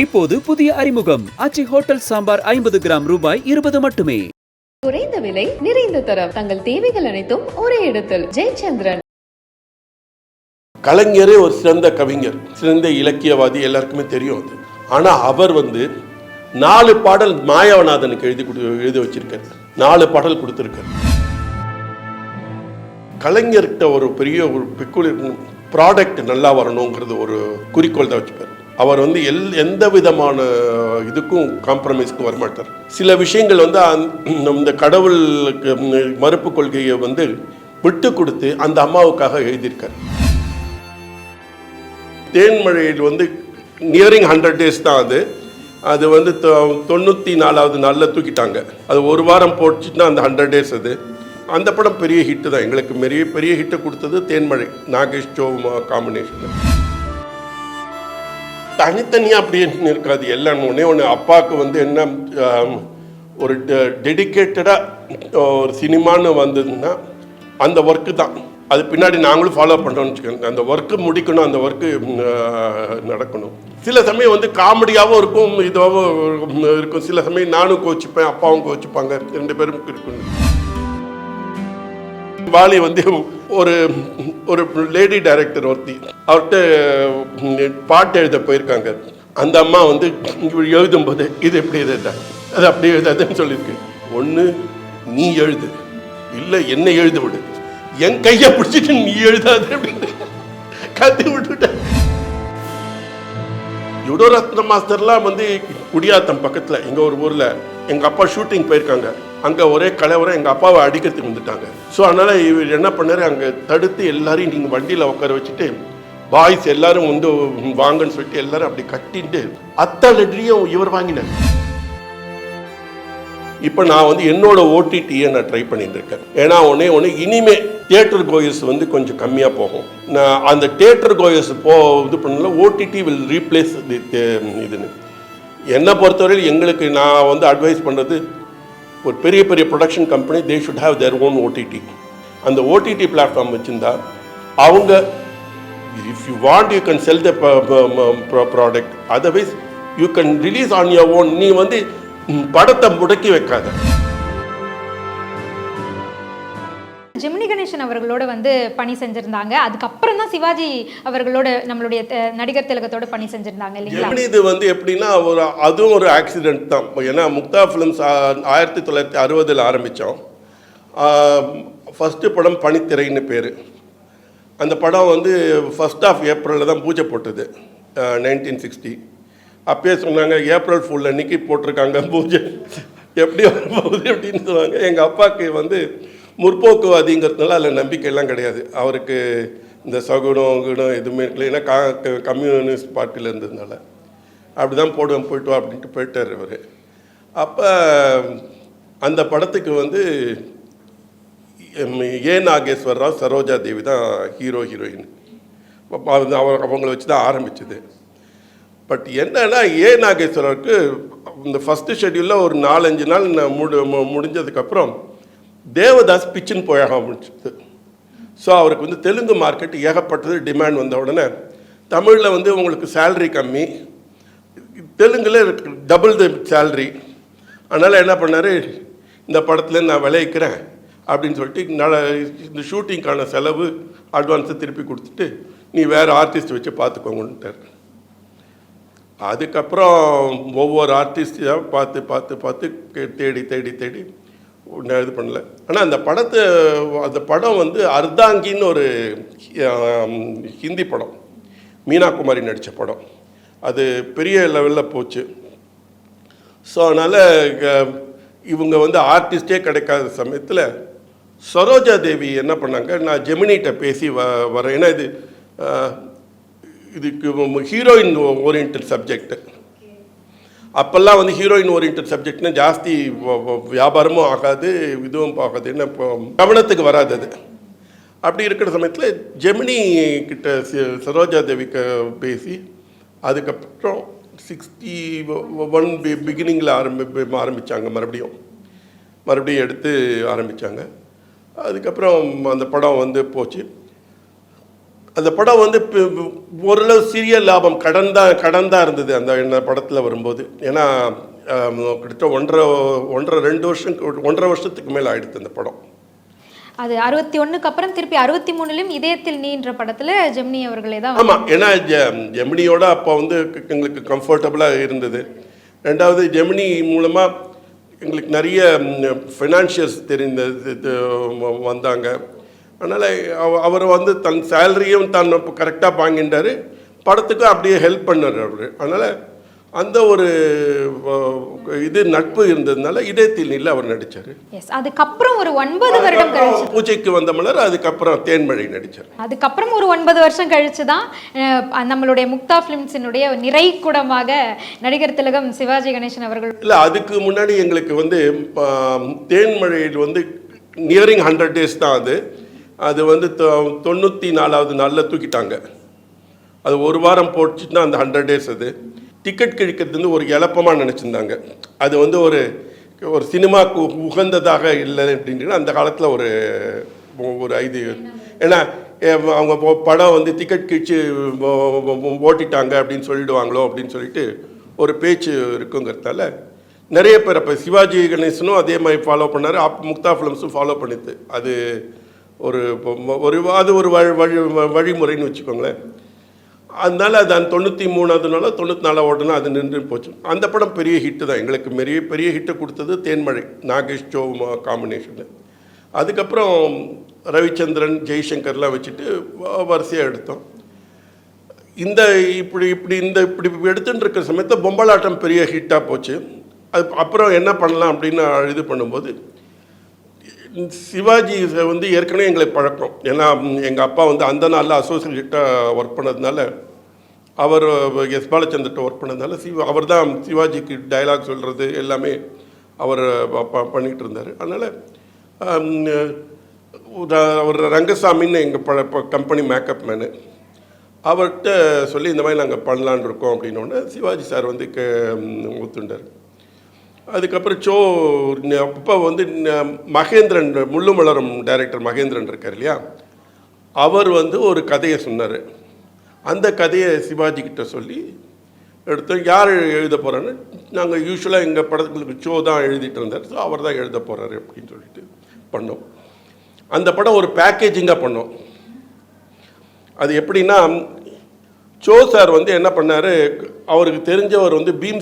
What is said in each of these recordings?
இப்போது புதிய அறிமுகம். அச்சி ஹோட்டல் சாம்பார் ஐம்பது கிராம் ரூபாய் இருபது மட்டுமே. குறைந்த விலை நிறைந்த தரம். தங்கள் தேவைகள் அனைத்தும் ஒரே இடத்தில். ஜெயச்சந்திரன். கலைஞரே ஒரு சிறந்த கவிஞர் சிறந்த இலக்கியவாதி எல்லாருக்குமே தெரியும் அது. ஆனால் அவர் வந்து நாலு பாடல் மாயவநாதனுக்கு எழுதி கொடு எழுதி வச்சிருக்காரு. நாலு பாடல் கொடுத்துருக்காரு. கலைஞர்கிட்ட ஒரு பெரிய ஒரு பெக்குலர் ப்ராடக்ட் நல்லா வரணுங்கிறது ஒரு குறிக்கோள் தான் வச்சுப்பார். அவர் வந்து எல் எந்த விதமான இதுக்கும் காம்ப்ரமைஸ்க்கு வரமாட்டார். சில விஷயங்கள் வந்து அந்த- இந்த கடவுளுக்கு மறுப்பு கொள்கையை வந்து விட்டு கொடுத்து அந்த அம்மாவுக்காக எழுதியிருக்கார். தேன்மழையில் வந்து நியரிங் ஹண்ட்ரட் டேஸ் தான் அது. அது வந்து தொண்ணூற்றி நாலாவது நாளில் தூக்கிட்டாங்க. அது ஒரு வாரம் போட்டுச்சுன்னா அந்த ஹண்ட்ரட் டேஸ் அது. அந்த படம் பெரிய ஹிட்டு தான். எங்களுக்கு பெரிய பெரிய ஹிட்டை கொடுத்தது தேன்மழை. நாகேஷ் சோமா காம்பினேஷன் தனித்தனியாக அப்படின்னு இருக்காது எல்லாம் ஒன்றே ஒன்று அப்பாவுக்கு வந்து என்ன ஒரு டெடிக்கேட்டடாக ஒரு சினிமான்னு வந்ததுன்னா அந்த ஒர்க்கு தான். அது பின்னாடி நாங்களும் ஃபாலோ பண்ணுறோம்னு வச்சுக்கோங்க. அந்த ஒர்க்கு முடிக்கணும் அந்த ஒர்க்கு நடக்கணும். சில சமயம் வந்து காமெடியாகவும் இருக்கும் இதுவாகவும் இருக்கும். சில சமயம் நானும் கோச்சிப்பேன் அப்பாவும் கோச்சிப்பாங்க. ரெண்டு பேரும் இருக்கணும் வாலி வந்து ஒரு ஒரு லேடி டைரக்டர் ஒருத்தி அவர்கிட்ட பாட்டு எழுத போயிருக்காங்க. அந்த அம்மா வந்து இவர் எழுதும்போது இது எப்படி எழுத அது அப்படி எழுதாதுன்னு சொல்லியிருக்கு. ஒன்று நீ எழுது. இல்லை என்ன எழுத விடு. என் கையை பிடிச்சிட்டு நீ எழுதாது அப்படின்னு கத்தி விட்டுட்டேன். யுடோரத்ன மாஸ்டர்லாம் வந்து குடியாத்தம் பக்கத்தில் எங்கள் ஒரு ஊரில் எங்கள் அப்பா ஷூட்டிங் போயிருக்காங்க. அங்கே ஒரே கலவரம் எங்கள் அப்பாவை அடிக்கிறதுக்கு வந்துட்டாங்க. ஸோ அதனால் இவர் என்ன பண்ணார் அங்கே தடுத்து எல்லாரையும் நீங்கள் வண்டியில் உட்கார வச்சுட்டு பாய்ஸ் எல்லாரும் வந்து வாங்கன்னு சொல்லிட்டு எல்லாரும் அப்படி கட்டிட்டு அத்தனை இவர் வாங்கினார். இப்போ நான் வந்து என்னோட ஓடிடியை நான் ட்ரை பண்ணிட்டு இருக்கேன் ஏன்னா ஒன்னே ஒன்று இனிமே தியேட்டர் கோயர்ஸ் வந்து கொஞ்சம் கம்மியாக போகும். நான் அந்த தியேட்டர் கோயர்ஸ் போ இது பண்ணல ஓடிடி வில் ரீப்ளேஸ் தி இதுன்னு. என்னை பொறுத்தவரையில் எங்களுக்கு நான் வந்து அட்வைஸ் பண்ணுறது ஒரு பெரிய பெரிய production company they should have their own OTT அந்த ஓடிடி பிளாட்ஃபார்ம் வச்சுருந்தா அவங்க if you want you can sell the product otherwise you can release on your own நீ வந்து படத்தை முடக்கி வைக்காத. ஜெமினி கணேசன் அவர்களோட வந்து பணி செஞ்சிருந்தாங்க. அதுக்கப்புறம் தான் சிவாஜி அவர்களோட நம்மளுடைய நடிகர் திலகத்தோட பணி செஞ்சிருந்தாங்க இல்லைங்களா? இது வந்து எப்படின்னா ஒரு அதுவும் ஒரு ஆக்சிடென்ட் தான். ஏன்னா முக்தா ஃபிலிம்ஸ் ஆயிரத்தி தொள்ளாயிரத்தி அறுபதில் ஆரம்பித்தோம். ஃபஸ்ட்டு படம் பனித்திரைன்னு பேர். அந்த படம் வந்து ஃபஸ்ட் ஆஃப் ஏப்ரலில் தான் பூஜை போட்டது. நைன்டீன் சிக்ஸ்டி அப்பயே சொன்னாங்க ஏப்ரல் ஃபுல் அன்னைக்கு போட்டிருக்காங்க பூஜை. எப்படி வரப்போகுது அப்படின்னு சொன்னாங்க எங்கள் அப்பாவுக்கு வந்து முற்போக்குவாதிங்கிறதுனால அதில் நம்பிக்கையெல்லாம் கிடையாது. அவருக்கு இந்த சகுனம் குணம் எதுவுமே இல்லை. ஏன்னா கா கம்யூனிஸ்ட் பார்ட்டியில் இருந்ததுனால. அப்படி தான் போடுவேன் போயிட்டு வா அப்படின்ட்டு போயிட்டார் இவர் அப்போ அந்த படத்துக்கு வந்து ஏ நாகேஸ்வர் ராவ் சரோஜா தேவி தான் ஹீரோ ஹீரோயின். அது அவர் அவங்கள வச்சு தான் ஆரம்பிச்சது. பட் என்னன்னா ஏ நாகேஸ்வரருக்கு இந்த ஃபஸ்ட்டு ஷெட்யூலில் ஒரு நாலஞ்சு நாள் நான் முடி மு- முடிஞ்சதுக்கப்புறம் தேவதாஸ் பிச்சின் போய் ஆரம்பிச்சது ஸோ அவருக்கு வந்து தெலுங்கு மார்க்கெட் ஏகப்பட்டது டிமாண்ட் வந்த உடனே தமிழில் வந்து உங்களுக்கு சேல்ரி கம்மி. தெலுங்கில் டபுள் த சேல்ரி அதனால் என்ன பண்ணார் இந்த படத்தில் நான் விளைவிக்கிறேன் அப்படின்னு சொல்லிட்டு நட இந்த ஷூட்டிங்க்கான செலவு அட்வான்ஸை திருப்பி கொடுத்துட்டு நீ வேறு ஆர்டிஸ்ட் வச்சு பார்த்துக்கோங்கன்ட்டார் அதுக்கப்புறம் ஒவ்வொரு ஆர்டிஸ்டையாக பார்த்து பார்த்து பார்த்து தேடி தேடி தேடி ஒன்றும் இது பண்ணல. ஆனால் அந்த படத்தை அந்த படம் வந்து அர்தாங்கின்னு ஒரு ஹிந்தி படம். மீனா குமாரி நடித்த படம். அது பெரிய லெவலில் போச்சு. ஸோ அதனால் இவங்க வந்து ஆர்டிஸ்டே கிடைக்காத சமயத்தில் சரோஜா தேவி என்ன பண்ணாங்க நான் ஜெமினிகிட்ட பேசி வ வரேன். ஏன்னா இது இதுக்கு ஹீரோயின் ஓரியன்ட் சப்ஜெக்ட் அப்போல்லாம் வந்து ஹீரோயின் ஓரியன்ட் சப்ஜெக்ட்னா ஜாஸ்தி வ- வியாபாரமும் ஆகாது இதுவும் ஆகாது என்ன கவனத்துக்கு வராது அது. அப்படி இருக்கிற சமயத்தில் ஜெமினி கிட்ட சரோஜா தேவிக்கு பேசி அதுக்கப்புறம் சிக்ஸ்டி ஒன் பி பிகினிங்கில் ஆரம்பி ஆரம்பித்தாங்க மறுபடியும். மறுபடியும் எடுத்து ஆரம்பித்தாங்க அதுக்கப்புறம் அந்த படம் வந்து போச்சு. அந்த படம் வந்து ஓரளவு சிறிய லாபம் கடன் தான் கடன் தான் இருந்தது அந்த இந்த படத்தில் வரும்போது. ஏன்னா கிட்டத்தட்ட ஒன்றரை ஒன்றரை ரெண்டு வருஷம் ஒன்றரை வருஷத்துக்கு மேலே ஆயிடுத்து அந்த படம். அது அறுபத்தி ஒண்ணுக்கு அப்புறம் திருப்பி அறுபத்தி மூணுலயும் இதயத்தில் நீன்ற படத்துல ஜெமினி அவர்களே தான் ஆமாம் ஏன்னா ஜெமினியோட அப்போ வந்து எங்களுக்கு கம்ஃபர்டபுளாக இருந்தது. ரெண்டாவது ஜெமினி மூலமாக எங்களுக்கு நிறைய ஃபினான்ஷியல்ஸ் தெரிந்த வந்தாங்க. அதனால் அவர் வந்து தன் சேலரியும் தான் கரெக்டாக வாங்கிட்டாரு படத்துக்கும் அப்படியே ஹெல்ப் பண்ணார் அவர். அதனால் அந்த ஒரு இது நட்பு இருந்ததுனால இல்லை அவர் நடித்தார் எஸ் அதுக்கப்புறம் ஒரு ஒன்பது வருடம் கழிச்சு பூஜைக்கு வந்த மலர் அதுக்கப்புறம் தேன்மழை நடித்தார் அதுக்கப்புறம் ஒரு ஒன்பது வருஷம் கழிச்சு தான் நம்மளுடைய முக்தா ஃபிலிம்ஸினுடைய நிறை கூடமாக நடிகர் திலகம் சிவாஜி கணேசன் அவர்கள் இல்லை அதுக்கு முன்னாடி எங்களுக்கு வந்து தேன்மழையில் வந்து நியரிங் ஹண்ட்ரட் டேஸ் தான் அது. அது வந்து தொ- தொண்ணூற்றி நாலாவது நாளில் தூக்கிட்டாங்க. அது ஒரு வாரம் போச்சுன்னா அந்த ஹண்ட்ரட் டேஸ் அது. டிக்கெட் கிழிக்கிறது வந்து ஒரு இழப்பமாக நினச்சிருந்தாங்க. அது வந்து ஒரு ஒரு சினிமாவுக்கு உகந்ததாக இல்லை அப்படின்ட்டு அந்த காலத்தில் ஒரு ஒரு இது. ஏன்னா அவங்க படம் வந்து டிக்கெட் கிழிச்சு ஓட்டிட்டாங்க அப்படின்னு சொல்லிடுவாங்களோ அப்படின்னு சொல்லிட்டு ஒரு பேச்சு இருக்குங்கிறதால நிறைய பேர் அப்போ சிவாஜி கணேசனும் அதே மாதிரி ஃபாலோ பண்ணார். அப் முக்தா ஃபிலிம்ஸும் ஃபாலோ பண்ணிது அது ஒரு ஒரு அது ஒரு வழி வழி வழிமுறைன்னு வச்சுக்கோங்களேன். அதனால அது அந்த தொண்ணூற்றி மூணாவதுனால தொண்ணூற்றி நாலு ஓடனா அது நின்று போச்சு. அந்த படம் பெரிய ஹிட்டு தான். எங்களுக்கு பெரிய பெரிய ஹிட்டை கொடுத்தது தேன்மழை நாகேஷ் சோ காம்பினேஷனில் அதுக்கப்புறம் ரவிச்சந்திரன் ஜெய்சங்கர்லாம் வச்சுட்டு வரிசையாக எடுத்தோம். இந்த இப்படி இப்படி இந்த இப்படி எடுத்துகிட்டு இருக்கிற சமயத்தில் பொம்பலாட்டம் பெரிய ஹிட்டாக போச்சு. அது அப்புறம் என்ன பண்ணலாம் அப்படின்னு இது பண்ணும்போது சிவாஜி வந்து ஏற்கனவே எங்களுக்கு பழக்கம். ஏன்னா எங்கள் அப்பா வந்து அந்த நாளில் அசோசியேட்டாக ஒர்க் பண்ணதுனால அவர் எஸ் பாலச்சந்திரட்ட ஒர்க் பண்ணதுனால சிவா அவர் தான் சிவாஜிக்கு டயலாக் சொல்கிறது எல்லாமே அவர் பண்ணிகிட்டு இருந்தார். அதனால் அவர் ரங்கசாமின்னு எங்கள் ப கம்பெனி மேக்கப் மேனு அவர்கிட்ட சொல்லி இந்த மாதிரி நாங்கள் பண்ணலான்னு இருக்கோம் அப்படின்னோடனே சிவாஜி சார் வந்து கே ஒத்துண்டார். அதுக்கப்புறம் சோ அப்போ வந்து மகேந்திரன் முள்ளுமலரம் டைரக்டர் மகேந்திரன் இருக்கார் இல்லையா? அவர் வந்து ஒரு கதையை சொன்னார். அந்த கதையை சிவாஜி கிட்ட சொல்லி எடுத்தோம் யார் எழுத போகிறான்னு நாங்கள் யூஸ்வலாக எங்கள் படத்துக்கு ஷோ தான் எழுதிட்டு இருந்தார். ஸோ அவர் தான் எழுத போகிறாரு அப்படின்னு சொல்லிட்டு பண்ணோம். அந்த படம் ஒரு பேக்கேஜிங்காக பண்ணோம். அது எப்படின்னா சோ சார் வந்து என்ன பண்ணார் அவருக்கு தெரிஞ்சவர் வந்து பீம்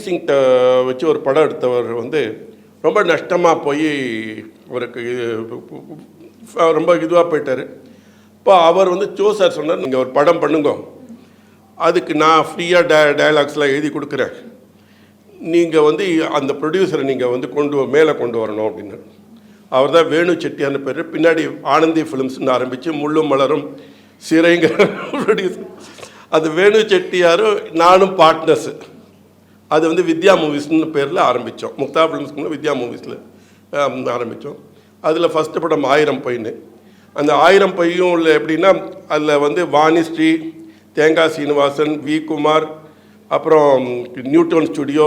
வச்சு ஒரு படம் எடுத்தவர் வந்து ரொம்ப நஷ்டமாக போய் அவருக்கு ரொம்ப இதுவாக போயிட்டார். இப்போ அவர் வந்து சோ சார் சொன்னார் நீங்கள் ஒரு படம் பண்ணுங்க. அதுக்கு நான் ஃப்ரீயாக டே டயலாக்ஸ்லாம் எழுதி கொடுக்குறேன். நீங்கள் வந்து அந்த ப்ரொடியூசரை நீங்கள் வந்து கொண்டு வ- மேலே கொண்டு வரணும் அப்படின்னு. அவர் தான் வேணு செட்டியார்னு பேர். பின்னாடி ஆனந்தி ஃபிலிம்ஸ்னு ஆரம்பித்து முள்ளும் மலரும் சிறைங்கிற ப்ரொடியூசர். அது வேணு செட்டியாரும் நானும் பார்ட்னர்ஸு அது வந்து வித்யா மூவிஸ்னு பேரில் ஆரம்பித்தோம் முக்தா ஃபிலிம்ஸ்க்கு வித்யா மூவிஸில் ஆரம்பித்தோம் அதில் ஃபஸ்ட்டு படம் ஆயிரம் பையனு அந்த ஆயிரம் பையும் உள்ள எப்படின்னா அதில் வந்து வாணிஸ்ரீ தேங்காய் சீனிவாசன் வி குமார் அப்புறம் நியூட்டோன் ஸ்டுடியோ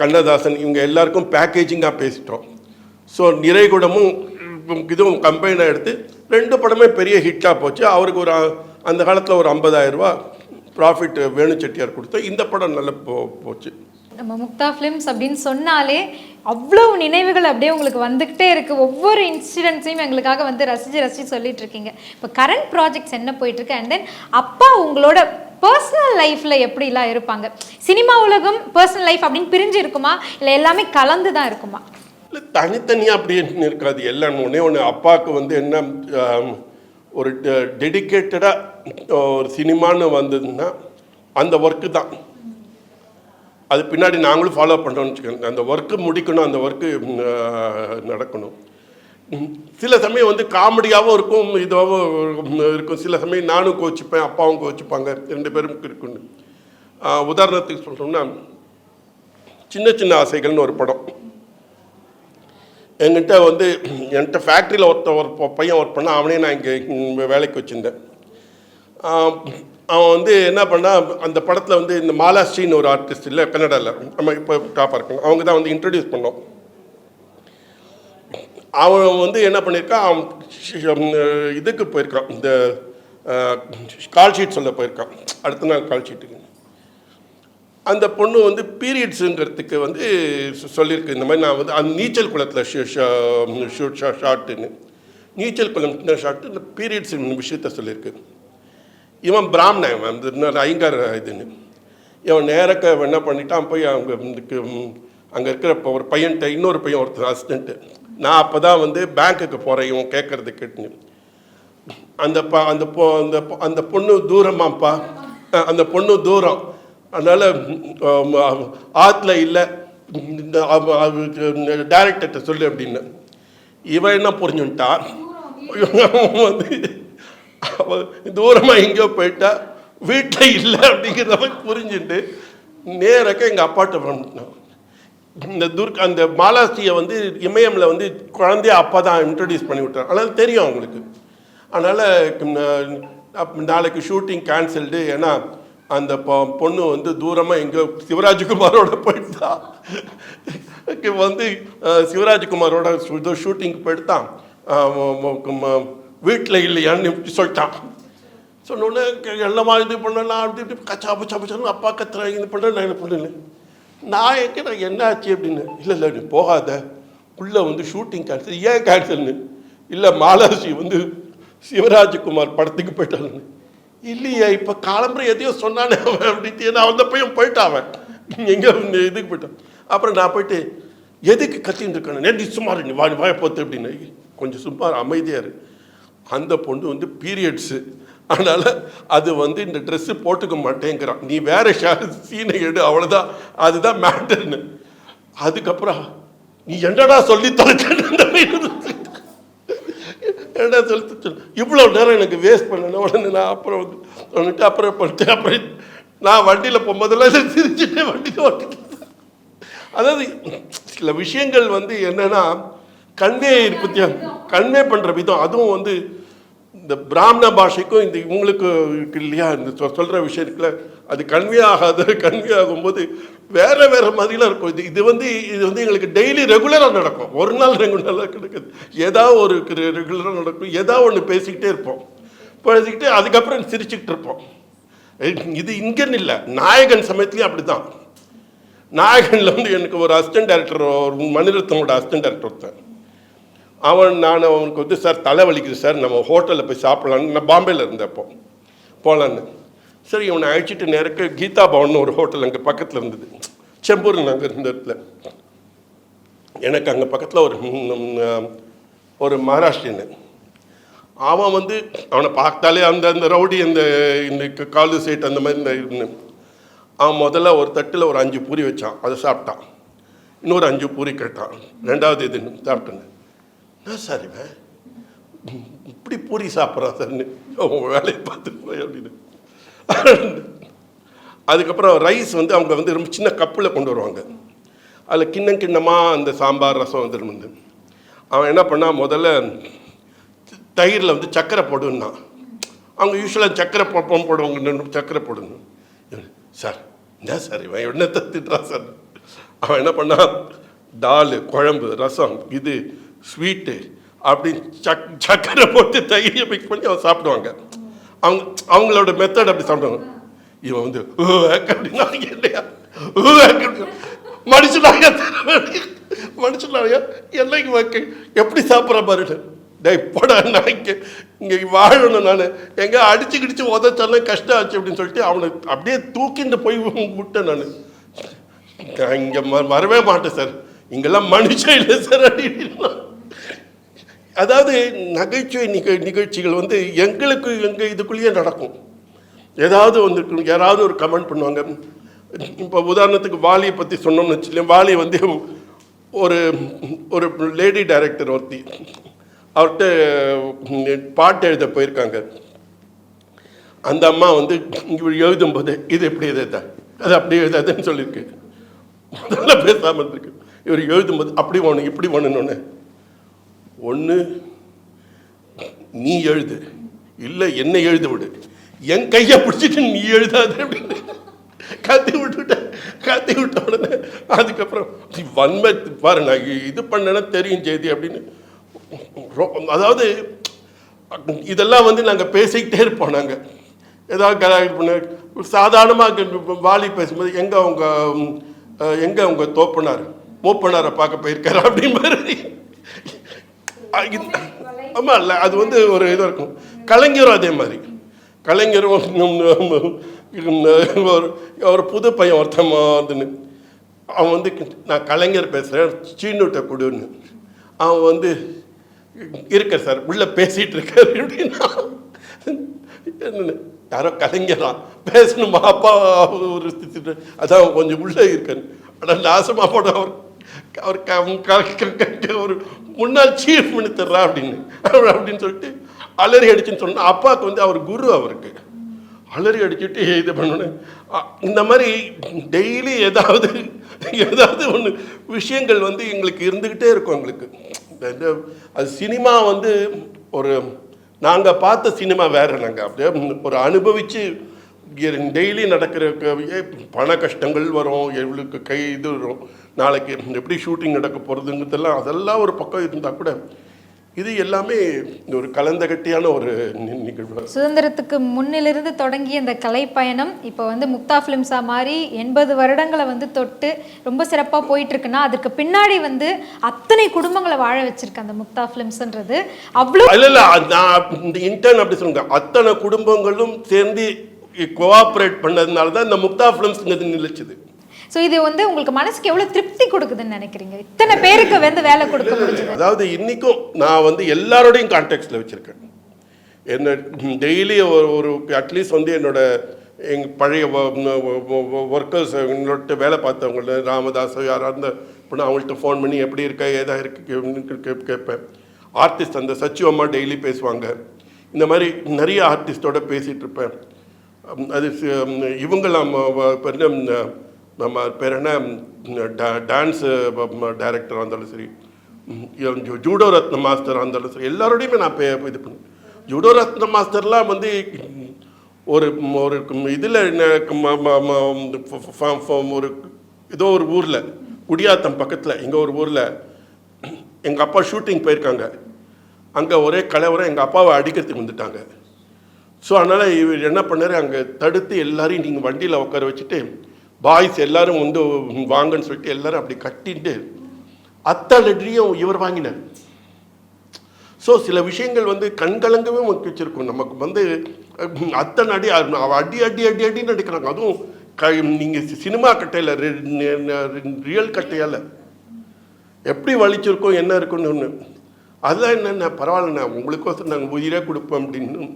கண்ணதாசன் இவங்க எல்லாருக்கும் பேக்கேஜிங்காக பேசிட்டோம். ஸோ நிறைகுடமும் இதுவும் கம்பைனாக எடுத்து ரெண்டு படமே பெரிய ஹிட்டாக போச்சு. அவருக்கு ஒரு அந்த காலத்தில் ஒரு 50000 ரூபா ப்ராஃபிட் வேணு செட்டியார் கொடுத்து இந்த படம் நல்லா போ போச்சு. நம்ம முக்தா ஃபிலிம்ஸ் அப்படின்னு சொன்னாலே அவ்வளவு நினைவுகள் அப்படியே உங்களுக்கு வந்துக்கிட்டே இருக்கு. ஒவ்வொரு இன்சிடென்ட்ஸையும் எங்களுக்காக வந்து ரசிச்சு ரசிச்சு சொல்லிட்டு இருக்கீங்க. இப்போ கரண்ட் ப்ராஜெக்ட்ஸ் என்ன போயிட்டு இருக்கு அண்ட் தென் அப்பா உங்களோட பர்சனல் லைஃப்ல எப்படிலாம் இருப்பாங்க? சினிமா உலகம் பர்சனல் லைஃப் அப்படின்னு பிரிஞ்சு இருக்குமா? இல்லை எல்லாமே கலந்து தான் இருக்குமா? இல்லை தனித்தனியாக அப்படின்னு இருக்காது எல்லாம் ஒன்றே ஒன்று அப்பாவுக்கு வந்து என்ன ஒரு டெடிக்கேட்டடாக ஒரு சினிமான்னு வந்ததுன்னா அந்த ஒர்க்கு தான். அது பின்னாடி நாங்களும் ஃபாலோ பண்ணுறோம்னு வச்சுக்கோங்க. அந்த ஒர்க்கு முடிக்கணும் அந்த ஒர்க்கு நடக்கணும். சில சமயம் வந்து காமெடியாகவும் இருக்கும் இதுவாகவும் இருக்கும். சில சமயம் நானும் கோச்சிப்பேன் அப்பாவும் கோச்சிப்பாங்க. ரெண்டு பேரும் இருக்குன்னு. உதாரணத்துக்கு சொல்கிறோம்னா சின்ன சின்ன ஆசைகள்னு ஒரு படம். என்கிட்ட வந்து என்கிட்ட ஃபேக்ட்ரியில் ஒருத்த ஒரு பையன் ஒர்க் பண்ணால் அவனே நான் இங்கே வேலைக்கு வச்சுருந்தேன். அவன் வந்து என்ன பண்ணா அந்த படத்தில் வந்து இந்த மாலாஸ்ரீன்னு ஒரு ஆர்டிஸ்ட் இல்லை கன்னடாவில் நம்ம இப்போ டாப்பாக இருக்காங்க அவங்க தான் வந்து இன்ட்ரடியூஸ் பண்ணோம். அவன் வந்து என்ன பண்ணியிருக்கான் அவன் இதுக்கு போயிருக்கான். இந்த கால் ஷீட் சொல்ல போயிருக்கான். அடுத்த நாள் கால் ஷீட்டுக்கு அந்த பொண்ணு வந்து பீரியட்ஸுங்கிறதுக்கு வந்து சொல்லியிருக்கு. இந்த மாதிரி நான் வந்து அந்த நீச்சல் குளத்தில் ஷூட் ஷார்ட்டுன்னு நீச்சல் குளம் ஷார்ட்டு இந்த பீரியட்ஸ் விஷயத்த சொல்லியிருக்கு. இவன் பிராமணன் இவன் வந்து இன்னொரு ஐங்கார் இதுன்னு. இவன் நேரக்க என்ன பண்ணிட்டான் போய் அவங்க அங்கே இருக்கிற ஒரு பையன்கிட்ட இன்னொரு பையன் ஒருத்தர் அசிஸ்டண்ட்டு நான் அப்போ தான் வந்து பேங்க்குக்கு போகிறேன் இவன் கேட்குறது கேட்டுன்னு அந்த ப அந்த பொ அந்த அந்த பொண்ணு தூரமாப்பா அந்த பொண்ணு தூரம். அதனால் ஆற்றுல இல்லை டைரக்டர்கிட்ட சொல்லு அப்படின்னு. இவன் என்ன புரிஞ்சுட்டான் அவன் வந்து தூரமாக எங்கேயோ போயிட்டா வீட்டில் இல்லை அப்படிங்கிறத புரிஞ்சுட்டு நேரக்க எங்கள் அப்பாட்ட வந்துட்டான். இந்த துர்க் அந்த மாலாஸ்தியை வந்து இமயமில் வந்து குழந்தைய அப்பா தான் இன்ட்ரடியூஸ் பண்ணி விட்டார் அதனால் தெரியும் அவங்களுக்கு. அதனால் நாளைக்கு ஷூட்டிங் கேன்சல்டு ஏன்னா அந்த பொ- பொண்ணு வந்து தூரமாக எங்கே சிவராஜ்குமாரோட போயிட்டா. வந்து சிவராஜ்குமாரோட ஷூட்டிங் போயிட்டான் வீட்டில் இல்லையான்னு சொல்லிட்டான். சொன்னோடனே எல்லாமா இது பண்ணலாம்? அப்படி இப்படி கச்சா பச்சா பச்சான்னு அப்பா கத்துறா இது பண்ணுறேன் நான் என்ன பண்ணல நான் எங்கே நான் என்ன ஆச்சு அப்படின்னு. இல்லை இல்லை நீ போகாத. உள்ளே வந்து ஷூட்டிங் கேன்சல் ஏன் கேன்சல்னு இல்லை மாலாசி வந்து சிவராஜ்குமார் படத்துக்கு போயிட்டான்னு இல்லையே இப்போ காலம்பரை எதையோ சொன்னானே அவன் அப்படின்ட்டு. நான் அந்த பையன் போயிட்டான் அவன். எங்கே இதுக்கு போயிட்டான். அப்புறம் நான் போயிட்டு எதுக்கு கத்தின்னு இருக்கானு? நேற்று சும்மா நீ வாய் வாய போத்து அப்படின்னு. கொஞ்சம் சும்மா அமைதியாக இரு. அந்த பொண்ணு வந்து பீரியட்ஸு அதனால் அது வந்து இந்த ட்ரெஸ்ஸு போட்டுக்க மாட்டேங்கிறான். நீ வேற ஷா சீனை எடு அவ்வளோதான் அதுதான் மேட்டர்னு அதுக்கப்புறம் நீ என்னடா சொல்லி தொலைச்சு என்னடா சொல்லி சொல்லு. இவ்வளோ நேரம் எனக்கு வேஸ்ட் பண்ணணும் உடனே நான் அப்புறம் வந்து வந்துட்டு அப்புறம் பண்ணிட்டு அப்புறம் நான் வண்டியில் போகும்போதெல்லாம் சிரிச்சுட்டு வண்டியில் ஓட்டிட்டு அதாவது சில விஷயங்கள் வந்து என்னென்னா கன்வே பற்றியா கன்வே பண்ணுற விதம். அதுவும் வந்து இந்த பிராமண பாஷைக்கும் இந்த இவங்களுக்கு இருக்கு இல்லையா? இந்த சொ- சொல்ற விஷயம் இருக்குல்ல? அது கன்வே ஆகாது. கன்வே ஆகும்போது வேறு மாதிரிலாம் இருக்கும். இது இது வந்து இது வந்து எங்களுக்கு டெய்லி ரெகுலராக நடக்கும். ஒரு நாள் ரெகுலராக கிடைக்குது. ஏதாவது ஒரு ரெகுலராக நடக்கும். ஏதாவது ஒன்று பேசிக்கிட்டே இருப்போம். பேசிக்கிட்டு அதுக்கப்புறம் சிரிச்சுக்கிட்டு இருப்போம். இது இங்கேன்னு இல்லை. நாயகன் சமயத்துலேயும் அப்படி தான் நாயகனில் வந்து எனக்கு ஒரு அசிஸ்டன்ட் டேரக்டர் ஒரு மணிரத்னோட அசிஸ்டன்ட் டேரக்டர் ஒருத்தன். அவன் நான் அவனுக்கு வந்து சார் தலைவலிக்குது சார். நம்ம ஹோட்டலில் போய் சாப்பிட்லான்னு நான் பாம்பேயில் இருந்தப்போ போகலான்னு சரி இவனை அழைச்சிட்டு நேரக்க கீதா பவன் ஒரு ஹோட்டல் அங்கே பக்கத்தில் இருந்தது. செம்பூர் அங்கே இருந்த இடத்துல. எனக்கு அங்கே பக்கத்தில் ஒரு ஒரு மகாராஷ்டிரியன் அவன் வந்து அவனை பார்த்தாலே அந்த அந்த ரவுடி அந்த இந்த காலு சைட் அந்த மாதிரி இந்த அவன் முதல்ல ஒரு தட்டில் ஒரு அஞ்சு பூரி வச்சான். அதை சாப்பிட்டான். இன்னொரு அஞ்சு பூரி கேட்டான். ரெண்டாவது இது சாப்பிட்டேன்னு. என்ன சார் இவன்? இப்படி பூரி சாப்பிட்றான் சார்னு அவங்க வேலையை பார்த்துட்டு போய் அப்படின்னு. அதுக்கப்புறம் ரைஸ் வந்து அவங்க வந்து ரொம்ப சின்ன கப்பில் கொண்டு வருவாங்க. அதில் கிண்ணம் கிண்ணமாக அந்த சாம்பார் ரசம் வந்துடும் வந்து அவன் என்ன பண்ணால் முதல்ல தயிரில் வந்து சக்கரை போடுன்னா அவங்க யூஸ்வலாக சக்கரை போப்போம் போடுவாங்க சக்கரை போடணும் சார் என்ன சார் இவன் என்ன திட்டுறான் சார்? அவன் என்ன பண்ணான்? டால் குழம்பு ரசம் இது ஸ்வீட்டு அப்படின்னு சக் சக்கரை போட்டு தயிரியை மிக்ஸ் பண்ணி அவன் சாப்பிடுவாங்க. அவங்க அவங்களோட மெத்தட் அப்படி சாப்பிடுவாங்க. இவன் வந்து "ஊவேக்" அப்படின்னா இல்லையா? மனுஷனாக மனுஷனாக என்னைக்கு வைக்க எப்படி சாப்பிட்ற பாருன்னு டேய் போடா நாய்க்கு. இங்கே வாழணும் நான். எங்கே அடிச்சு கிடிச்சு உதச்சாலும் கஷ்டம் ஆச்சு அப்படின்னு சொல்லிட்டு அவனை அப்படியே தூக்கிட்டு போய் விட்டேன் நான். நான் இங்கே ம வரவே மாட்டேன் சார். இங்கெல்லாம் மனுஷன் இல்லை சார். அப்படின்னு அதாவது நகைச்சுவை நிக நிகழ்ச்சிகள் வந்து எங்களுக்கு எங்கள் இதுக்குள்ளேயே நடக்கும். ஏதாவது வந்துருக்கு யாராவது ஒரு கமெண்ட் பண்ணுவாங்க. இப்போ உதாரணத்துக்கு வாலியை பற்றி சொன்னோம்னு வச்சுக்கலேன் வாலி வந்து ஒரு ஒரு லேடி டைரக்டர் ஒருத்தி. அவர்கிட்ட பாட்டு எழுத போயிருக்காங்க. அந்த அம்மா வந்து இவர் எழுதும்போது இது எப்படி எழுத அது அப்படி எழுதாதுன்னு சொல்லியிருக்கு. முதல்ல பேசாமல் இருக்கு இவர் எழுதும்போது அப்படி ஒன்று இப்படி ஒன்றுன்னு ஒன்று நீ எழுது. இல்லை என்னை எழுத விடு. என் கையை பிடிச்சிட்டு நீ எழுதாது அப்படின்னு கத்தி விட்டுட்டேன் கத்தி விட்ட உடனே அதுக்கப்புறம் வன்மை பாரு நான் இது பண்ணேன்னா தெரியும் செய்தி அப்படின்னு. அதாவது இதெல்லாம் வந்து நாங்கள் பேசிக்கிட்டே இருப்போம் நாங்கள் ஏதாவது க- பண்ண சாதாரணமாக வாலி பேசும்போது எங்கே அவங்க எங்கே அவங்க தோப்பனார் மூப்பனாரை பார்க்க போயிருக்காரு அப்படின்னு ஆமாம் இல்லை அது வந்து ஒரு இது இருக்கும். கலைஞரும் அதே மாதிரி. கலைஞரும் ஒரு ஒரு புது பையன் ஒருத்தன் வந்துன்னு அவன் வந்து நான் கலைஞர் பேசுகிறேன் சீனுட்ட கொடுன்னு. அவன் வந்து இருக்க சார் உள்ள பேசிட்டு இருக்காரு அப்படின்னா என்னன்னு யாரோ கலைஞரா பேசணுமா அப்பா ஒரு அதான் கொஞ்சம் உள்ளே இருக்கேன். ஆனால் நாசமாக போட அவர். அவர் ஒரு முன்னாள் சீஃப் மினிஸ்டரா அப்படின்னு. அவர் அப்படின்னு சொல்லிட்டு அலறி அடிச்சுன்னு சொன்னா அப்பாவுக்கு வந்து அவர் குரு அவருக்கு. அலறி அடிச்சுட்டு இது பண்ணணும் அ- இந்த மாதிரி டெய்லி ஏதாவது ஏதாவது ஒன்று விஷயங்கள் வந்து எங்களுக்கு இருந்துக்கிட்டே இருக்கும் எங்களுக்கு. இந்த- அது சினிமா வந்து ஒரு நாங்கள் பார்த்த சினிமா வேறு நாங்கள் அப்படியே ஒரு அனுபவித்து டெய்லி நடக்கிற பண கஷ்டங்கள் வரும் எவ்வளோக்கு கை இது வரும். நாளைக்கு எப்படி ஷூட்டிங் நடக்க போகிறதுங்கிறதெல்லாம் அதெல்லாம் ஒரு பக்கம் இருந்தால் கூட இது எல்லாமே ஒரு கலந்தகட்டியான ஒரு நி- நிகழ்வு சுதந்திரத்துக்கு முன்னிலிருந்து தொடங்கிய இந்த கலை பயணம் இப்போ வந்து முக்தா ஃபிலிம்ஸா மாதிரி எண்பது வருடங்களை வந்து தொட்டு ரொம்ப சிறப்பாக போயிட்டு இருக்குன்னா அதுக்கு பின்னாடி வந்து அத்தனை குடும்பங்களை வாழ வச்சிருக்கு அந்த முக்தா ஃபிலிம்ஸ்ன்றது. அவ்வளோ இல்ல இல்ல நான் இந்த இன்டர்ன் அப்படி சொல்லுங்க. அத்தனை குடும்பங்களும் சேர்ந்து கோஆப்ரேட் பண்ணதுனால தான் இந்த முக்தா ஃபிலிம்ஸ்ங்கிறது நிலைச்சது. ஸோ இது வந்து உங்களுக்கு மனசுக்கு எவ்வளோ திருப்தி கொடுக்குதுன்னு நினைக்கிறீங்க? இத்தனை பேருக்கு வந்து வேலை கொடுக்க முடிஞ்சது. அதாவது இன்னைக்கும் நான் வந்து எல்லாரோடையும் கான்டாக்ட்ஸில் வச்சுருக்கேன். என்ன டெய்லி ஒரு ஒரு அட்லீஸ்ட் வந்து என்னோட எங் பழைய ஒர்க்கர்ஸ் என்னோட வேலை பார்த்தவங்கள ராமதாஸ் யாராக இருந்த அப்படின்னா அவங்கள்ட்ட ஃபோன் பண்ணி எப்படி இருக்கா ஏதா இருக்கு கே- கேட்பேன். ஆர்டிஸ்ட் அந்த சச்சு அம்மா டெய்லி பேசுவாங்க. இந்த மாதிரி நிறைய ஆர்டிஸ்டோட பேசிகிட்டு இருப்பேன். அது இவங்களாம் பேர் என்ன, நம்ம பேர் என்ன டான்ஸு டைரக்டராக இருந்தாலும் சரி ஜூடோ ரத்ன மாஸ்டராக இருந்தாலும் சரி எல்லாரோடையுமே நான் பே இது பண்ணேன். ஜூடோ ரத்ன மாஸ்டர்லாம் வந்து ஒரு ஒரு இதில் ஒரு ஏதோ ஒரு ஊரில் குடியாத்தம் பக்கத்தில் எங்கள் ஒரு ஊரில் எங்கள் அப்பா ஷூட்டிங் போயிருக்காங்க. அங்கே ஒரே கலவரம் எங்கள் அப்பாவை அடிக்கிறதுக்கு வந்துட்டாங்க. ஸோ அதனால் இவர் என்ன பண்ணார் அங்கே தடுத்து எல்லாரையும் நீங்கள் வண்டியில் உட்கார வச்சுட்டு பாய்ஸ் எல்லாரும் வந்து வாங்கன்னு சொல்லிட்டு எல்லாரும் அப்படி கட்டிட்டு அத்தனை லெட்ரியும் இவர் வாங்கினார். ஸோ சில விஷயங்கள் வந்து கண்கலங்கவே நமக்கு வச்சிருக்கும். நமக்கு வந்து அத்தனை அடி அவ அடி அடி அடி அடின்னு அடிக்கிறாங்க அதுவும் க நீங்கள் சினிமா கட்டையில் ரியல் கட்டையால் எப்படி வலிச்சிருக்கோம் என்ன இருக்குன்னு ஒன்று அதெல்லாம் என்னென்ன பரவாயில்லண்ணா உங்களுக்கோசரம் நாங்கள் உயிரே கொடுப்போம் அப்படின்னு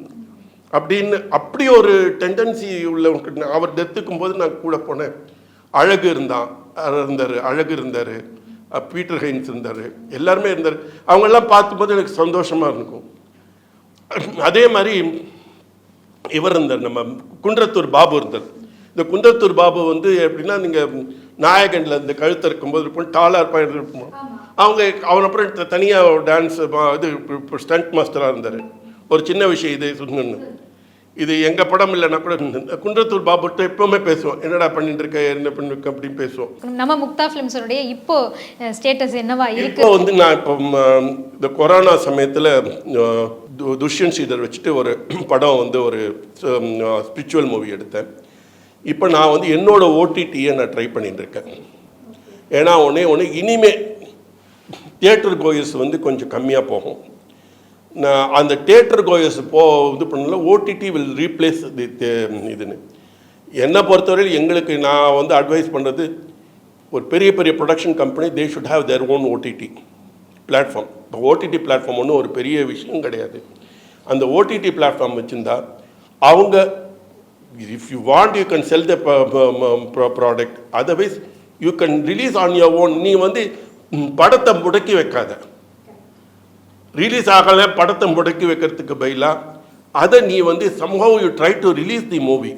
அப்படின்னு அப்படி ஒரு டெண்டன்சி உள்ள அவர் டெத்துக்கும் போது நான் கூட போனேன். அழகு இருந்தான் இருந்தார் அழகு இருந்தார் பீட்டர் ஹைன்ஸ் இருந்தார் எல்லாருமே இருந்தார். அவங்கெல்லாம் பார்க்கும்போது எனக்கு சந்தோஷமாக இருக்கும். அதே மாதிரி இவர் இருந்தார் நம்ம குன்றத்தூர் பாபு இருந்தார். இந்த குன்றத்தூர் பாபு வந்து எப்படின்னா நீங்கள் நாயகனில் இந்த கழுத்து இருக்கும்போது இருப்போம் டாலாக இருப்பான் இருப்போம். அவங்க அவன் அப்புறம் தனியாக டான்ஸ் இது ஸ்டண்ட் மாஸ்டராக இருந்தார். ஒரு சின்ன விஷயம் இது சொன்னு இது எங்கள் படம் இல்லைன்னா கூட குன்றத்தூர் பாபுட்ட எப்பவுமே பேசுவோம். என்னடா பண்ணிட்டு இருக்க என்ன பண்ணிருக்க அப்படின்னு பேசுவோம். நம்ம முக்தா ஃபிலிம்ஸோடைய இப்போ ஸ்டேட்டஸ் என்னவா இருக்கு? இப்போ வந்து நான் இப்போ இந்த கொரோனா சமயத்தில் துஷ்யன் ஸ்ரீதர் வச்சுட்டு ஒரு படம் வந்து ஒரு ஸ்பிரிச்சுவல் மூவி எடுத்தேன். இப்போ நான் வந்து என்னோட ஓடிடியை நான் ட்ரை பண்ணிட்டு இருக்கேன் ஏன்னா ஒன்றே ஒன்று இனிமே தியேட்டர் கோயர்ஸ் வந்து கொஞ்சம் கம்மியாக போகும். அந்த தேட்டர் கோயர்ஸ் போ இது பண்ணல ஓடிடி வில் ரீப்ளேஸ் தி இதுன்னு. என்னை பொறுத்தவரையில் எங்களுக்கு நான் வந்து அட்வைஸ் பண்ணுறது ஒரு பெரிய பெரிய production company they should have their own OTT platform இப்போ ஓடிடி பிளாட்ஃபார்ம் ஒன்றும் ஒரு பெரிய விஷயம் கிடையாது. அந்த ஓடிடி பிளாட்ஃபார்ம் வச்சுருந்தா அவங்க if you want you can sell the product otherwise you can release on your own நீ வந்து படத்தை முடக்கி வைக்காத. ரிலீஸ் ஆகலை படத்தை முடக்கி வைக்கிறதுக்கு பதிலாக அதை நீ வந்து somehow you try to release the movie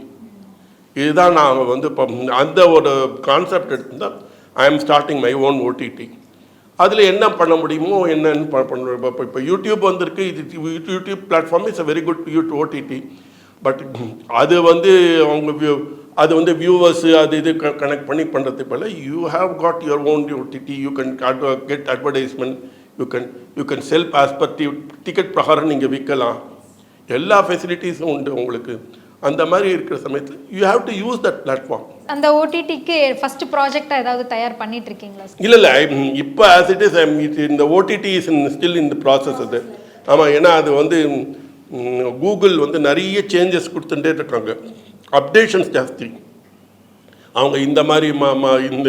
இதுதான் நான் வந்து இப்போ அந்த ஒரு கான்செப்ட் எடுத்திருந்தால் I am starting my own OTT அதில் என்ன பண்ண முடியுமோ என்னன்னு ப- பண்ண இப்போ இப்போ யூடியூப் வந்திருக்கு இது YouTube platform is a very good யூட் OTT but அது வந்து அவங்க வியூ அது வந்து வியூவர்ஸு அது இது கனெக்ட் பண்ணி பண்ணுறதுக்கு போல் you have got your own OTT you can get advertisement you can you can self as per ticket பிரகாரம் நீங்கள் விற்கலாம். எல்லா ஃபெசிலிட்டிஸும் உண்டு உங்களுக்கு. அந்த மாதிரி இருக்கிற சமயத்தில் you have to use that platform அந்த ஓடிடிக்கு ஃபர்ஸ்ட் ப்ராஜெக்டா ஏதாவது தயார் பண்ணிட்டு இருக்கீங்களா? இல்லை இல்லை இப்போ ஆஸ் இட் இஸ் இந்த ஓடிடி இஸ் ஸ்டில் இந்த ப்ராசஸ் அது. ஆமாம் ஏன்னா அது வந்து கூகுள் வந்து நிறைய சேஞ்சஸ் கொடுத்துட்டே இருக்காங்க. அப்டேஷன்ஸ் ஜாஸ்தி. அவங்க இந்த மாதிரி மா மா இந்த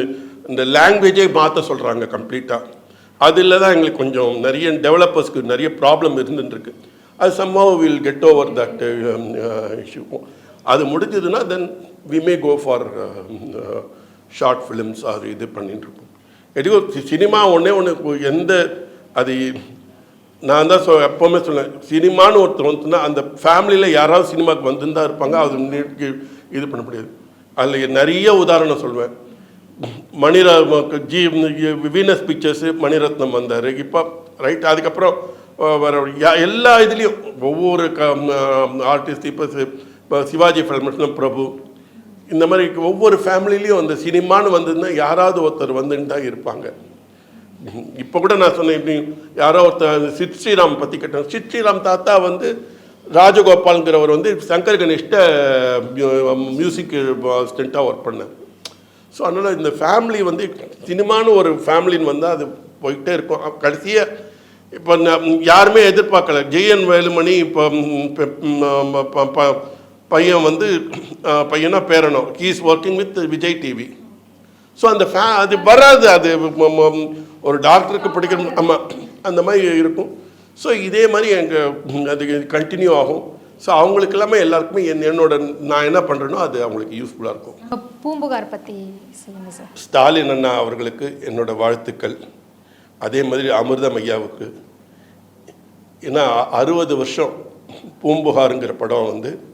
இந்த லாங்குவேஜே மாற்ற சொல்கிறாங்க கம்ப்ளீட்டாக அதில் தான் எங்களுக்கு கொஞ்சம் நிறைய டெவலப்பர்ஸ்க்கு நிறைய ப்ராப்ளம் இருந்துருக்கு அது சம்பவம் will get over that issue அது முடிஞ்சதுன்னா then we may go for short films அது இது பண்ணிட்டுருப்போம். எதுவும் சினிமா ஒன்றே ஒன்று எந்த அது நான் தான் சொ எப்போவுமே சொன்னேன் சினிமான்னு ஒருத்தர் வந்துன்னா அந்த ஃபேமிலியில் யாராவது சினிமாவுக்கு வந்துன்னு இருப்பாங்க அது இது பண்ண முடியாது. அதில் நிறைய உதாரணம் சொல்வேன் மணிர ஜி வீனஸ் பிக்சர்ஸு மணிரத்னம் வந்தார். இப்போ ரைட் அதுக்கப்புறம் வர யா- எல்லா இதுலேயும் ஒவ்வொரு க ஆர்டிஸ்ட் இப்போ இப்போ சிவாஜி ஃபில்ம்ஸ்னா பிரபு இந்த மாதிரி ஒவ்வொரு ஃபேமிலிலையும் அந்த சினிமான்னு வந்ததுன்னா யாராவது ஒருத்தர் வந்துன்னு தான் இருப்பாங்க. இப்போ கூட நான் சொன்னேன் யாரோ ஒருத்தர் சித் ஸ்ரீராம் பற்றி கேட்டேன். சித் ஸ்ரீராம் தாத்தா வந்து ராஜகோபால்ங்கிறவர் வந்து சங்கர் கணேஷ்ட மியூசிக் அசிஸ்டண்ட்டாக ஒர்க் பண்ணேன் ஸோ அதனால் இந்த ஃபேமிலி வந்து சினிமான்னு ஒரு ஃபேமிலின்னு வந்தால் அது போயிட்டே இருக்கும். கடைசியாக இப்போ நான் யாருமே எதிர்பார்க்கல. ஜெயன் வேலுமணி இப்போ ப- பையன் வந்து அஹ், பையனா பேரணும் he is working with Vijay TV so அந்த ஃபே அது வராது. அது ம- ம- ஒரு டாக்டருக்கு பிடிக்கிற ஆமாம் அந்த மாதிரி இருக்கும். ஸோ இதே மாதிரி எங்கள் அது கண்டினியூ ஆகும். ஸோ அவங்களுக்கு எல்லாமே எல்லாருக்குமே என் என்னோட நான் என்ன பண்ணுறேனோ அது அவங்களுக்கு யூஸ்ஃபுல்லாக இருக்கும். பூம்புகார் பத்தி சொல்லுங்க சார். ஸ்டாலின் அண்ணா அவர்களுக்கு என்னோட வாழ்த்துக்கள். அதே மாதிரி அமிர்தம் ஐயாவுக்கு. ஏன்னா அறுபது வருஷம் பூம்புகாருங்கிற படம் வந்து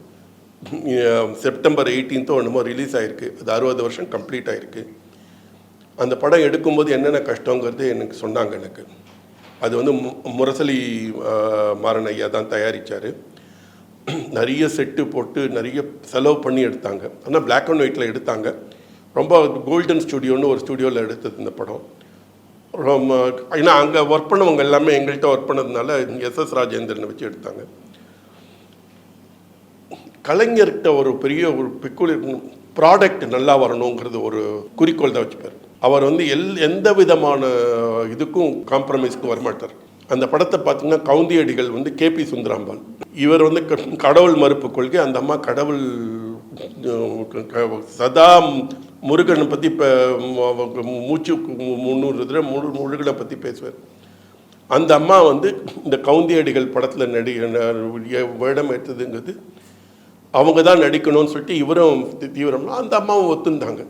செப்டம்பர் எயிட்டீன்த்தோ என்னமோ ரிலீஸ் ஆயிருக்கு. அது அறுபது வருஷம் கம்ப்ளீட் ஆயிருக்கு. அந்த படம் எடுக்கும்போது என்னென்ன கஷ்டங்கிறது எனக்கு சொன்னாங்க எனக்கு. அது வந்து மு- முரசலி மாறன் ஐயா தான் தயாரித்தார் நிறைய செட்டு போட்டு நிறைய செலவு பண்ணி எடுத்தாங்க. ஆனால் பிளாக் அண்ட் ஒயிட்டில் எடுத்தாங்க. ரொம்ப கோல்டன் ஸ்டுடியோன்னு ஒரு ஸ்டுடியோவில் எடுத்தது இந்த படம். ரொம்ப ஏன்னா அங்கே ஒர்க் பண்ணவங்க எல்லாமே எங்கள்கிட்ட ஒர்க் பண்ணதுனால எஸ் எஸ் ராஜேந்திரனை வச்சு எடுத்தாங்க. கலைஞர்கிட்ட ஒரு பெரிய ஒரு பெக்குலி ப்ராடக்ட் நல்லா வரணுங்கிறது ஒரு குறிக்கோள் தான் வச்சுப்பார். அவர் வந்து எல் எந்த விதமான இதுக்கும் காம்ப்ரமைஸ்க்கும் வரமாட்டார். அந்த படத்தை பார்த்தீங்கன்னா கவுந்தியடிகள் வந்து கேபி சுந்தராம்பாள். இவர் வந்து க- கடவுள் மறுப்பு கொள்கை அந்த அம்மா கடவுள் க- சதா முருகனை பற்றி இப்போ மூச்சு முந்நூறு தடவை முழு முருகனை பற்றி பேசுவார். அந்த அம்மா வந்து இந்த கவுந்தியடிகள் படத்தில் நடி வேடம் எடுத்ததுங்கிறது அவங்க தான் நடிக்கணும்னு சொல்லிட்டு இவரும் தீவிரம்னா அந்த அம்மாவும் ஒத்துந்தாங்க.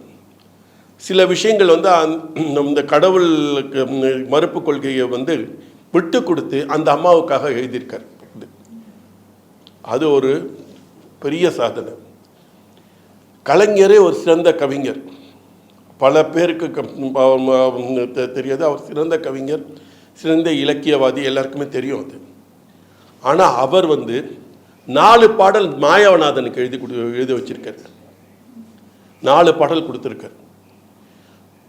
சில விஷயங்கள் வந்து அந்த- இந்த கடவுளுக்கு மறுப்பு கொள்கையை வந்து விட்டு கொடுத்து அந்த அம்மாவுக்காக எழுதியிருக்கார். இது. அது ஒரு பெரிய சாதனை. கலைஞரே ஒரு சிறந்த கவிஞர். பல பேருக்கு க- தெ- தெரியாது. அவர் சிறந்த கவிஞர் சிறந்த இலக்கியவாதி எல்லாருக்குமே தெரியும் அது. ஆனால் அவர் வந்து நாலு பாடல் மாயவநாதனுக்கு எழுதி கொடு எழுதி வச்சிருக்கார். நாலு பாடல் கொடுத்துருக்காரு.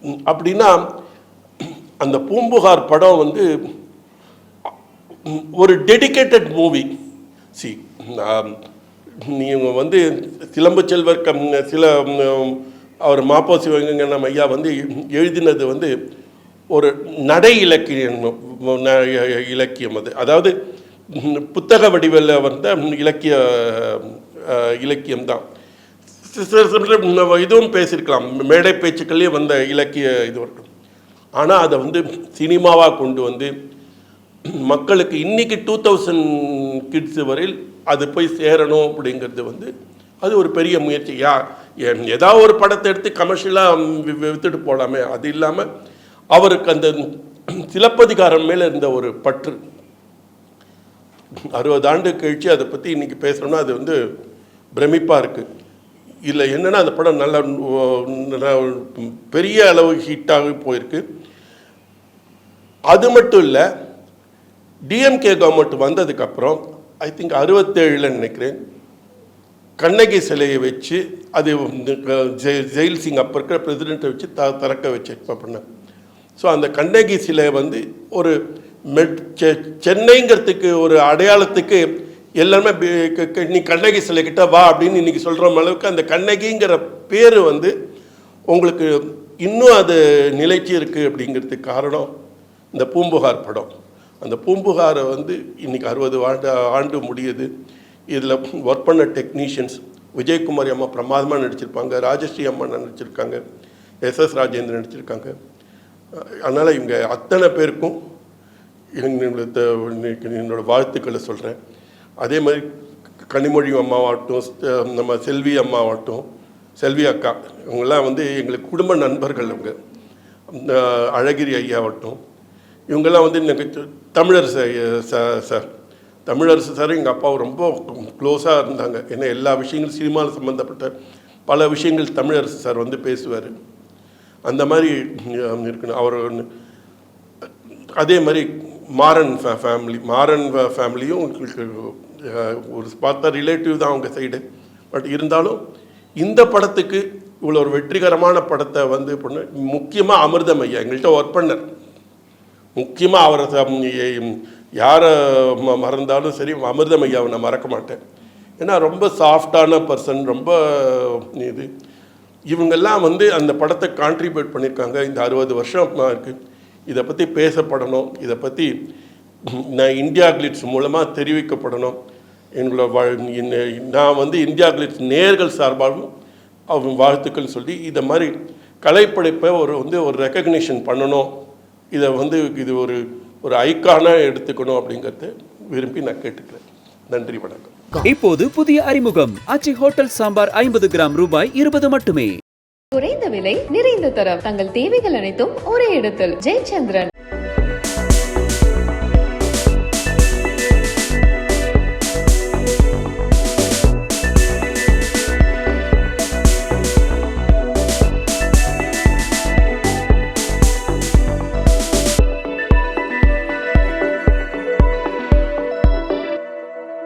அப்படின்னா அந்த பூம்புகார் படம் வந்து ஒரு டெடிகேட்டட் மூவி சி நீங்கள் வந்து சிலம்பு செல்வர் கம் சில அவர் மாப்போ சிவகங்கண்ணம் ஐயா வந்து எழுதினது வந்து ஒரு நடை இலக்கியம் இலக்கியம் அது. அதாவது புத்தக வடிவில் வந்த இலக்கிய இலக்கியம் இலக்கியம்தான் இதுவும் பேசியிருக்கலாம் மேடை பேச்சுக்கள்லேயே வந்த இலக்கிய இது இருக்கும் ஆனால் அதை வந்து சினிமாவாக கொண்டு வந்து மக்களுக்கு இன்னைக்கு டூ தௌசண்ட் கிட்ஸ் வரையில் அது போய் சேரணும் அப்படிங்கிறது வந்து அது ஒரு பெரிய முயற்சி. யா ஏதாவது ஒரு படத்தை எடுத்து கமர்ஷியலாக விற்றுட்டு போகலாமே அது இல்லாமல் அவருக்கு அந்த சிலப்பதிகாரம் மேலே இருந்த ஒரு பற்று. அறுபது ஆண்டு கழிச்சு அதை பற்றி இன்றைக்கி பேசுகிறோம்னா அது வந்து பிரமிப்பாக இருக்குது இல்லை என்னென்னா அந்த படம் நல்லா பெரிய அளவு ஹிட்டாக போயிருக்கு. அது மட்டும் இல்லை டிஎம்கே கவர்மெண்ட் வந்ததுக்கப்புறம் ஐ திங்க் அறுபத்தேழில் நினைக்கிறேன் கண்ணகி சிலையை வச்சு அது ஜெயில் சிங் அப்போ இருக்கிற பிரசிடெண்ட்டை வச்சு த திறக்க வச்சு பண்ணேன். ஸோ அந்த கண்ணகி சிலை வந்து ஒரு மெட் செ- சென்னைங்கிறதுக்கு ஒரு அடையாளத்துக்கு எல்லாருமே நீ கண்ணகி சிலை கிட்ட வா அப்படின்னு இன்றைக்கி சொல்கிற அளவுக்கு அந்த கண்ணகிங்கிற பேர் வந்து உங்களுக்கு இன்னும் அது நிலைச்சி இருக்குது அப்படிங்கிறதுக்கு காரணம் இந்த பூம்புகார் படம். அந்த பூம்புகாரை வந்து இன்னைக்கு அறுபது ஆண்டு ஆண்டு முடியுது. இதில் ஒர்க் பண்ண டெக்னீஷியன்ஸ் விஜயகுமாரி அம்மா பிரமாதமாக நடிச்சிருப்பாங்க ராஜஸ்ரீ அம்மா நடிச்சிருக்காங்க எஸ் எஸ் ராஜேந்திரன் நடிச்சிருக்காங்க. அதனால் இவங்க அத்தனை பேருக்கும் எங்களோட என்னோட வாழ்த்துக்களை சொல்கிறேன் அதே மாதிரி கனிமொழி அம்மாவாகட்டும் நம்ம செல்வி அம்மாவாகட்டும் செல்வி அக்கா இவங்கெல்லாம் வந்து எங்களுக்கு குடும்ப நண்பர்கள் அவங்க அழகிரி ஐயாவட்டும் இவங்கெல்லாம் வந்து எனக்கு தமிழரசு சார். தமிழரசு சார் எங்கள் அப்பாவும் ரொம்ப க்ளோஸாக இருந்தாங்க. ஏன்னா எல்லா விஷயங்களும் சினிமாவில் சம்மந்தப்பட்ட பல விஷயங்கள் தமிழரசு சார் வந்து பேசுவார். அந்த மாதிரி இருக்கணும் அவர் அதே மாதிரி மாறன் ஃபே- ஃபேமிலி மாறன் ஃபேமிலியும் ஒரு பார்த்தா ரிலேட்டிவ் தான் அவங்க சைடு. பட் இருந்தாலும் இந்த படத்துக்கு இவ்வளோ ஒரு வெற்றிகரமான படத்தை வந்து பண்ண முக்கியமாக அமிர்தம் ஐயா எங்கள்கிட்ட ஒர்க் பண்ணர். முக்கியமாக அவரை யாரை மறந்தாலும் சரி அமிர்தமய்யாவை நான் மறக்க மாட்டேன். ஏன்னா ரொம்ப சாஃப்டான பர்சன் ரொம்ப இது. இவங்கெல்லாம் வந்து அந்த படத்தை கான்ட்ரிபியூட் பண்ணியிருக்காங்க. இந்த அறுபது வருஷம் இருக்குது இதை பற்றி பேசப்படணும். இதை பற்றி நான் இந்தியா கிளிட்ஸ் மூலமாக தெரிவிக்கப்படணும். எங்களோட வா- நான் வந்து இந்தியா கிளிட்ஸ் நேர்கள் சார்பாகவும் அவங்க வாழ்த்துக்கள் சொல்லி இதை மாதிரி கலைப்படைப்பை ஒரு வந்து ஒரு ரெக்கக்னிஷன் பண்ணணும். இதை வந்து இது ஒரு ஒரு ஐக்கானாக எடுத்துக்கணும் அப்படிங்கிறத விரும்பி நான் கேட்டுக்கிறேன். நன்றி வணக்கம். இப்போது புதிய அறிமுகம். ஆச்சி ஹோட்டல் சாம்பார் ஐம்பது கிராம் ரூபாய் இருபது மட்டுமே. குறைந்த விலை நிறைந்த தரம். தங்கள் தேவைகள் அனைத்தும் ஒரே இடத்தில். ஜெயச்சந்திரன்.